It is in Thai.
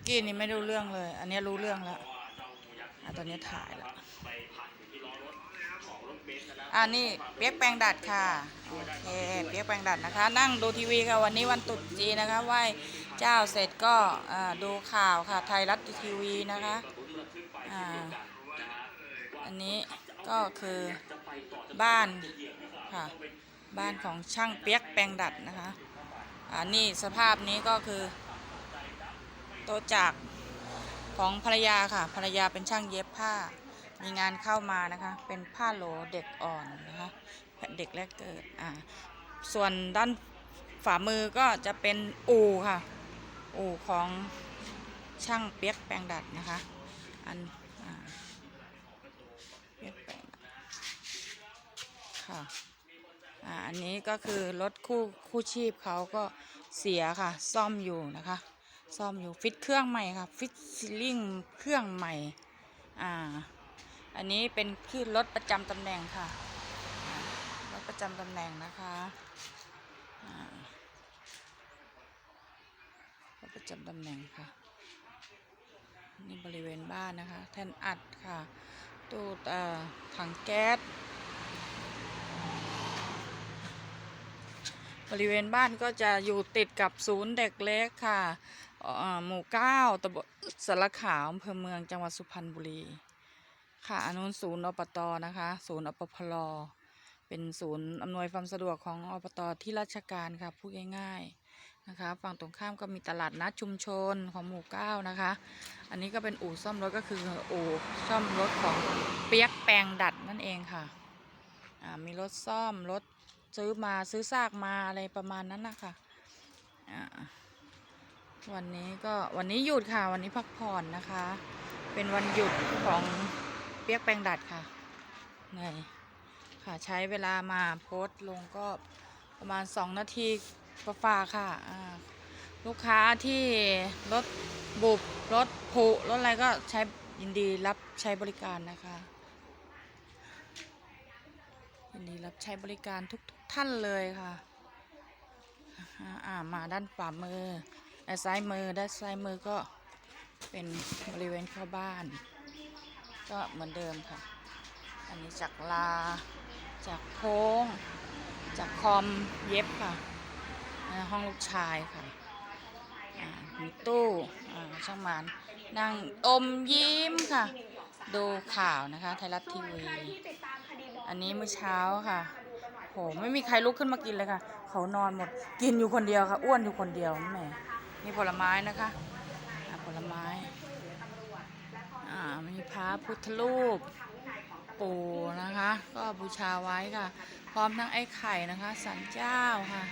ื่อกี้นี่ไม่รู้เรื่องเลย อันนี้รู้เรื่องแล้วอะตอนนี้ถ่ายแล้วอ่านี่เปียกแปลงดัดค่ะ โอเค เปียกแปลงดัดนะคะ นั่งดูทีวีค่ะ วันนี้วันตรุษจีนนะคะ ไหว้เจ้าเสร็จก็ดูข่าวค่ะ ไทยรัฐทีวีนะคะอันนี้ก็คือบ้านค่ะ บ้านของช่างเปียกแปลงดัดนะคะอ่านี่สภาพนี้ก็คือ โต๊ะจากของภรรยาค่ะ ภรรยาเป็นช่างเย็บผ้า มีงานเข้ามานะคะ เป็นผ้าโหลเด็กอ่อนนะคะเด็กแรกเกิดอ่าส่วนด้านฝ่ามือก็จะเป็นอู่ค่ะ อู่ของช่างเปียกแปลงดัดนะคะ อันอเปียกแปลงค่ะอ่าอันนี้ก็คือรถคู่คู่ชีพเขาก็เสียค่ะ ซ่อมอยู่นะคะ ซ่อมอยู่ฟิตเครื่องใหม่ค่ะฟิตซีลิ่งเครื่องใหม่อ่าอันนี้เป็นขึ้นรถประจำตำแหน่งค่ะรถประจำตำแหน่งนะคะรถประจำตำแหน่งค่ะนี่บริเวณบ้านนะคะ แท่นอัดค่ะตู้ถังแก๊สบริเวณบ้านก็จะอยู่ติดกับศูนย์เด็กเล็กค่ะ หมู่เก้าตำบลสารขาวอำเภอเมืองจังหวัดสุพรรณบุรี ค่ะอนนู้นศูนย์อปตนะคะ ศูนย์อปพลเป็นศูนย์อำนวยความสะดวกของอปตที่ราชการค่ะพูดง่ายๆนะคะ ฝั่งตรงข้ามก็มีตลาดนัดชุมชนของหมู่เก้านะคะ อันนี้ก็เป็นอู่ซ่อมรถก็คืออู่ซ่อมรถของเปียกแปลงดัดนั่นเองค่ะมีรถซ่อมรถซื้อมาซื้อซากมาอะไรประมาณนั้นนะคะอ่า วันนี้ก็วันนี้หยุดค่ะ วันนี้พักผ่อนนะคะ เป็นวันหยุดของเปียกแปลงดัดค่ะเหนื่อยค่ะใช้เวลามาโพสต์ลงก็ประมาณสองนาทีก็ฟ้าค่ะลูกค้าที่รถบุบรถผุรถอะไรก็ใช้ยินดีรับใช้บริการนะคะยินดีรับใช้บริการทุกทท่านเลยค่ะ อ่ามาด้านขวามือ ด้านซ้ายมือด้านซ้ายมือก็เป็นบริเวณเข้าบ้าน ก็เหมือนเดิมค่ะ อันนี้จากลา จากโค้ง จากคอมเย็บค่ะ ห้องลูกชายค่ะมีตู้ช่างมานนั่งอมยิ้มค่ะ ดูข่าวนะคะไทยรัฐทีวี อันนี้มื้อเช้าค่ะโหไม่มีใครลุกขึ้นมากินเลยค่ะ เขานอนหมดกินอยู่คนเดียวค่ะ อ้วนอยู่คนเดียวแหม นี่ผลไม้นะคะผลไม้อ่ามีพระพุทธรูปปู่นะคะ ก็บูชาไว้ค่ะ พร้อมทั้งไอ้ไข่นะคะสันเจ้าค่ะ